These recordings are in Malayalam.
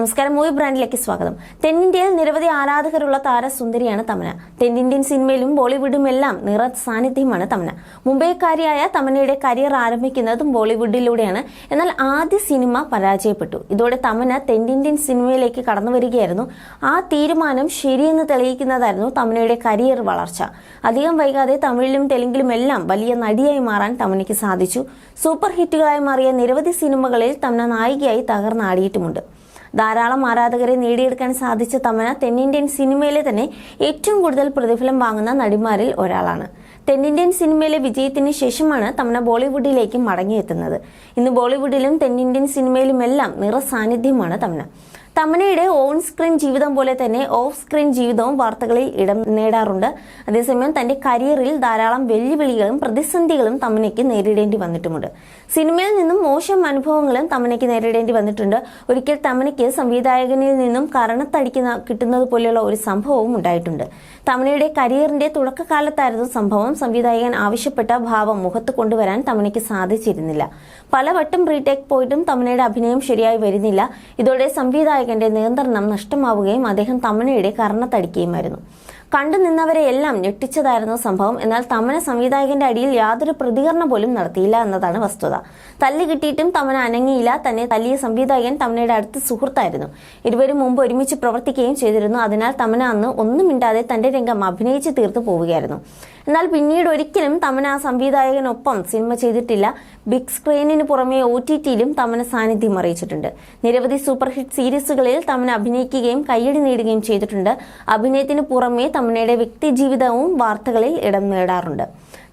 നമസ്കാരം. മൂവി ബ്രാൻഡിലേക്ക് സ്വാഗതം. തെന്നിന്ത്യയിൽ നിരവധി ആരാധകരുള്ള താരസുന്ദരിയാണ് തമന. തെന്നിന്ത്യൻ സിനിമയിലും ബോളിവുഡും എല്ലാം നിറ സാന്നിധ്യമാണ് തമന. മുംബൈക്കാരിയായ തമനയുടെ കരിയർ ആരംഭിക്കുന്നതും ബോളിവുഡിലൂടെയാണ്. എന്നാൽ ആദ്യ സിനിമ പരാജയപ്പെട്ടു. ഇതോടെ തമന തെന്നിന്ത്യൻ സിനിമയിലേക്ക് കടന്നു വരികയായിരുന്നു. ആ തീരുമാനം ശരിയെന്ന് തെളിയിക്കുന്നതായിരുന്നു തമനയുടെ കരിയർ വളർച്ച. അധികം വൈകാതെ തമിഴിലും തെലുങ്കിലും എല്ലാം വലിയ നടിയായി മാറാൻ തമനയ്ക്ക് സാധിച്ചു. സൂപ്പർ ഹിറ്റുകളായി മാറിയ നിരവധി സിനിമകളിൽ തമന നായികയായി തകർന്നാടിയിട്ടുമുണ്ട്. ധാരാളം ആരാധകരെ നേടിയെടുക്കാൻ സാധിച്ച തമന തെന്നിന്ത്യൻ സിനിമയിലെ തന്നെ ഏറ്റവും കൂടുതൽ പ്രതിഫലം വാങ്ങുന്ന നടിമാരിൽ ഒരാളാണ്. തെന്നിന്ത്യൻ സിനിമയിലെ വിജയത്തിന് ശേഷമാണ് തമന ബോളിവുഡിലേക്ക് മടങ്ങിയെത്തുന്നത്. ഇന്ന് ബോളിവുഡിലും തെന്നിന്ത്യൻ സിനിമയിലുമെല്ലാം നിറ സാന്നിധ്യമാണ് തമന തമനയുടെ ഓൺ സ്ക്രീൻ ജീവിതം പോലെ തന്നെ ഓഫ് സ്ക്രീൻ ജീവിതവും വാർത്തകളിൽ ഇടം നേടാറുണ്ട്. അതേസമയം തന്റെ കരിയറിൽ ധാരാളം വെല്ലുവിളികളും പ്രതിസന്ധികളും തമനയ്ക്ക് നേരിടേണ്ടി വന്നിട്ടുമുണ്ട്. സിനിമയിൽ നിന്നും മോശം അനുഭവങ്ങളും തമനയ്ക്ക് നേരിടേണ്ടി വന്നിട്ടുണ്ട്. ഒരിക്കൽ തമനയ്ക്ക് സംവിധായകനിൽ നിന്നും കരണത്തടിക്കുന്ന കിട്ടുന്നത് പോലെയുള്ള ഒരു സംഭവവും ഉണ്ടായിട്ടുണ്ട്. തമനയുടെ കരിയറിന്റെ തുടക്കകാലത്തായിരുന്നു സംഭവം. സംവിധായകൻ ആവശ്യപ്പെട്ട ഭാവം മുഖത്ത് കൊണ്ടുവരാൻ തമനയ്ക്ക് സാധിച്ചിരുന്നില്ല. പലവട്ടം റീടേക്ക് പോയിട്ടും തമനയുടെ അഭിനയം ശരിയായി വരുന്നില്ല. ഇതോടെ സംവിധായകന്റെ നിയന്ത്രണം നഷ്ടമാവുകയും അദ്ദേഹം തമനയുടെ കർണത്തടിക്കുകയുമായിരുന്നു കണ്ടു നിന്നവരെയെല്ലാം ഞെട്ടിച്ചതായിരുന്നു സംഭവം. എന്നാൽ തമന സംവിധായകന്റെ അടിയിൽ യാതൊരു പ്രതികരണം പോലും നടത്തിയില്ല എന്നതാണ് വസ്തുത. തല്ലി കിട്ടിയിട്ടും തമന അനങ്ങിയില്ല. തന്നെ തല്ലിയ സംവിധായകൻ തമനയുടെ അടുത്ത് സുഹൃത്തായിരുന്നു. ഇരുവരും മുമ്പ് ഒരുമിച്ച് പ്രവർത്തിക്കുകയും ചെയ്തിരുന്നു. അതിനാൽ തമന അന്ന് ഒന്നും മിണ്ടാതെ തന്റെ രംഗം അഭിനയിച്ച് തീർത്തു പോവുകയായിരുന്നു. എന്നാൽ പിന്നീട് ഒരിക്കലും തമന ആ സംവിധായകനൊപ്പം സിനിമ ചെയ്തിട്ടില്ല. ബിഗ് സ്ക്രീനിന് പുറമെ ഒ ടി ടിയിലും തമന സാന്നിധ്യം അറിയിച്ചിട്ടുണ്ട്. നിരവധി സൂപ്പർ ഹിറ്റ് സീരീസുകളിൽ തമന അഭിനയിക്കുകയും കയ്യടി നേടുകയും ചെയ്തിട്ടുണ്ട്. അഭിനയത്തിന് പുറമെ തമനയുടെ വ്യക്തിജീവിതവും വാർത്തകളിൽ ഇടം നേടാറുണ്ട്.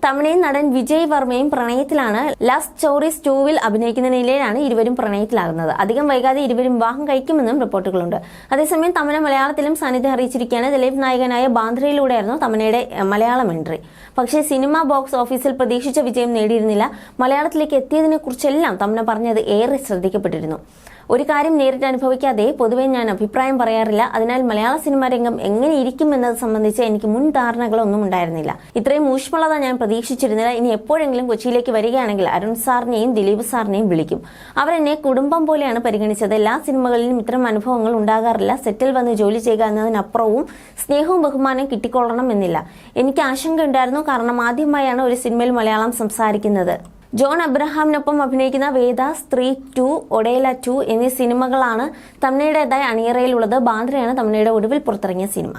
തമിഴയും നടൻ വിജയ് വർമ്മയും പ്രണയത്തിലാണ് ലവ് സ്റ്റോറീസ് ടൂവിൽ അഭിനയിക്കുന്ന നിലയിലാണ് ഇരുവരും പ്രണയത്തിലാകുന്നത്. അധികം വൈകാതെ ഇരുവരും വിവാഹം കഴിക്കുമെന്നും റിപ്പോർട്ടുകളുണ്ട്. അതേസമയം തമന മലയാളത്തിലും സാന്നിധ്യം അറിയിച്ചിരിക്കുകയാണ്. ദിലീപ് നായകനായ ബാന്ദ്രയിലൂടെയായിരുന്നു തമനയുടെ മലയാളം എൻട്രി പക്ഷേ സിനിമ ബോക്സ് ഓഫീസിൽ പ്രതീക്ഷിച്ച വിജയം നേടിയിരുന്നില്ല. മലയാളത്തിലേക്ക് എത്തിയതിനെ കുറിച്ചെല്ലാം തമന പറഞ്ഞത് ഏറെ ശ്രദ്ധിക്കപ്പെട്ടിരുന്നു. ഒരു കാര്യം നേരിട്ട് അനുഭവിക്കാതെ പൊതുവെ ഞാൻ അഭിപ്രായം പറയാറില്ല. അതിനാൽ മലയാള സിനിമാ രംഗം എങ്ങനെ ഇരിക്കും എന്നത് സംബന്ധിച്ച് എനിക്ക് മുൻ ധാരണകളൊന്നും ഉണ്ടായിരുന്നില്ല. ഇത്രയും ഊഷ്മളത ഞാൻ പ്രതീക്ഷിച്ചിരുന്നില്ല. ഇനി എപ്പോഴെങ്കിലും കൊച്ചിയിലേക്ക് വരികയാണെങ്കിൽ അരുൺ സാറിനെയും ദിലീപ് സാറിനെയും വിളിക്കും. അവരെന്നെ കുടുംബം പോലെയാണ് പരിഗണിച്ചത്. എല്ലാ സിനിമകളിലും ഇത്തരം അനുഭവങ്ങൾ ഉണ്ടാകാറില്ല. സെറ്റിൽ വന്ന് ജോലി ചെയ്യുക എന്നതിനപ്പുറവും സ്നേഹവും ബഹുമാനവും കിട്ടിക്കൊള്ളണം എന്നില്ല. എനിക്ക് ആശങ്ക ഉണ്ടായിരുന്നു. കാരണം ആദ്യമായാണ് ഒരു സിനിമയിൽ മലയാളം സംസാരിക്കുന്നത്. ജോൺ അബ്രഹാമിനൊപ്പം അഭിനയിക്കുന്ന വേദ സ്ത്രീ ടു ഒഡേല ടു എന്നീ സിനിമകളാണ് തമിഴയുടേതായ അണിയറയിലുള്ളത്. ബാന്ദ്രയാണ് തമിഴയുടെ ഒടുവിൽ പുറത്തിറങ്ങിയ സിനിമ.